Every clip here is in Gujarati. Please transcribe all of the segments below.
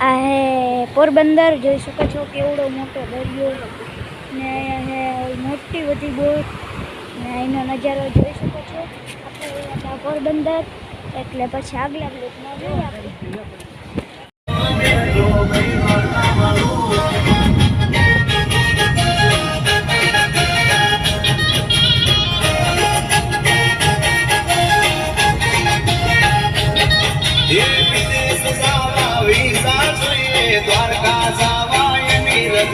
આ હે પોરબંદર જોઈ શકો છો કેવડો મોટો દરિયો ને મોટી બધી બોટ ને એનો નજારો જોઈ શકો છો. આપણે પોરબંદર, એટલે પછી આગલા બ્લોકમાં જોઈએ આપણે.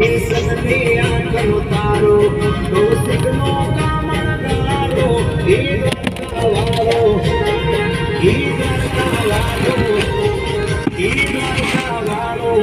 હે સગને આ કરો તારો કૌશિકનો કામણદારો હે દ્વારકાવાળો. હે દ્વારકાવાળો હે દ્વારકાવાળો